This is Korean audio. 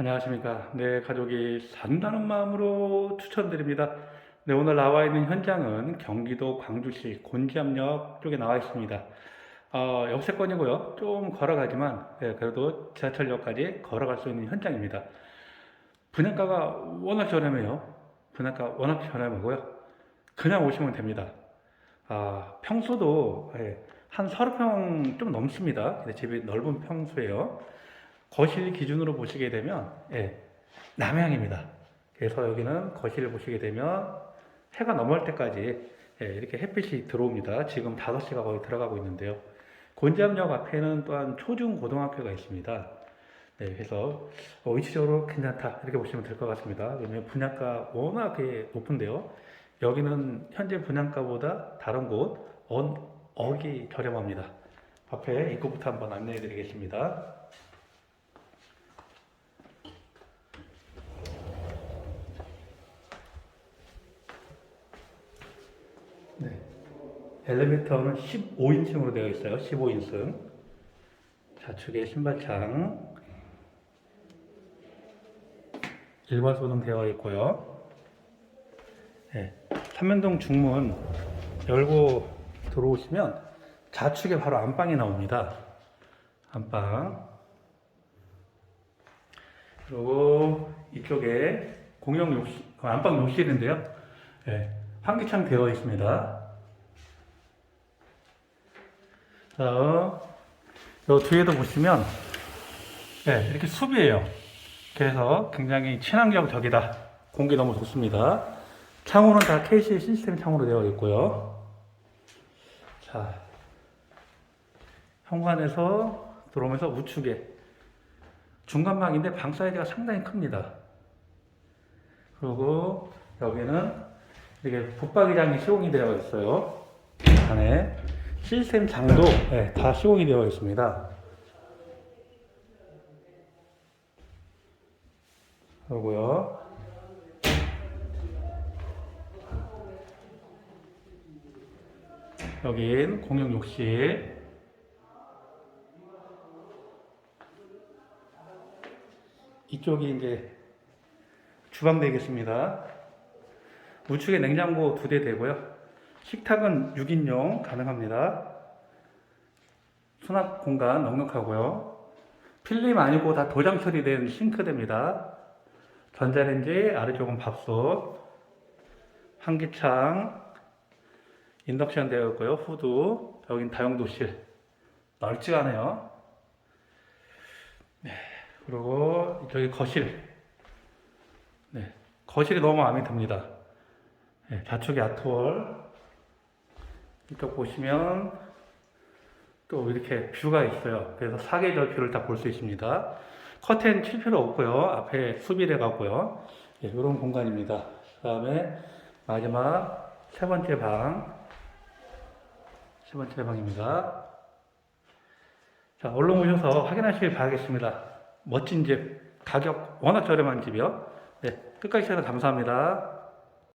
안녕하십니까. 내 가족이 산다는 마음으로 추천드립니다. 네, 오늘 나와 있는 현장은 경기도 광주시 곤지암역 쪽에 나와 있습니다. 어, 역세권이고요. 좀 걸어가지만, 예, 그래도 지하철역까지 걸어갈 수 있는 현장입니다. 분양가가 워낙 저렴해요. 분양가 워낙 저렴하고요. 그냥 오시면 됩니다. 아, 평수도 예, 한 30평 좀 넘습니다. 근데 집이 넓은 평수예요. 거실 기준으로 보시게 되면 예, 남향입니다. 그래서 여기는 거실을 보시게 되면 해가 넘을 때까지 예, 이렇게 햇빛이 들어옵니다. 지금 5시가 거의 들어가고 있는데요. 곤지암역 앞에는 또한 초중 고등학교가 있습니다. 네, 그래서 어, 위치적으로 괜찮다 이렇게 보시면 될 것 같습니다. 왜냐면 분양가 워낙에 높은데요. 여기는 현재 분양가보다 다른 곳 언, 억이 저렴합니다. 앞에 입구부터 한번 안내해 드리겠습니다. 네. 엘리베이터는 15인승으로 되어 있어요. 15인승. 좌측에 신발창. 일괄 소등 되어 있고요. 네. 삼면동 중문 열고 들어오시면 좌측에 바로 안방이 나옵니다. 안방. 그리고 이쪽에 공용 욕실, 안방 욕실인데요. 네. 환기창 되어 있습니다. 자, 요 뒤에도 보시면 네, 이렇게 숲이에요. 그래서 굉장히 친환경적이다. 공기 너무 좋습니다. 창호는 다 KC 시스템 창호로 되어 있고요. 자, 현관에서 들어오면서 우측에 중간방인데 방 사이즈가 상당히 큽니다. 그리고 여기는 이게 붙박이장이 시공이 되어 있어요. 안에 시스템 장도 네, 다 시공이 되어 있습니다. 그리고요. 여긴 공용 욕실. 이쪽이 이제 주방 되겠습니다. 우측에 냉장고 두 대 되고요. 식탁은 6인용 가능합니다. 수납 공간 넉넉하고요. 필름 아니고 다 도장 처리된 싱크대입니다. 전자레인지, 아래쪽은 밥솥, 환기창, 인덕션 되어 있고요. 후드, 여긴 다용도실. 널찍하네요. 네, 그리고 이쪽이 거실. 네, 거실이 너무 마음에 듭니다. 네, 좌측에 아트월. 이쪽 보시면 또 이렇게 뷰가 있어요. 그래서 사계절 뷰를 다 볼 수 있습니다. 커튼 칠 필요 없고요. 앞에 수비대 가고요. 예, 이런 공간입니다. 그 다음에 마지막 세 번째 방. 세 번째 방입니다. 자, 얼른 오셔서 확인하시길 바라겠습니다. 멋진 집, 가격 워낙 저렴한 집이요. 네, 끝까지 시청해 감사합니다.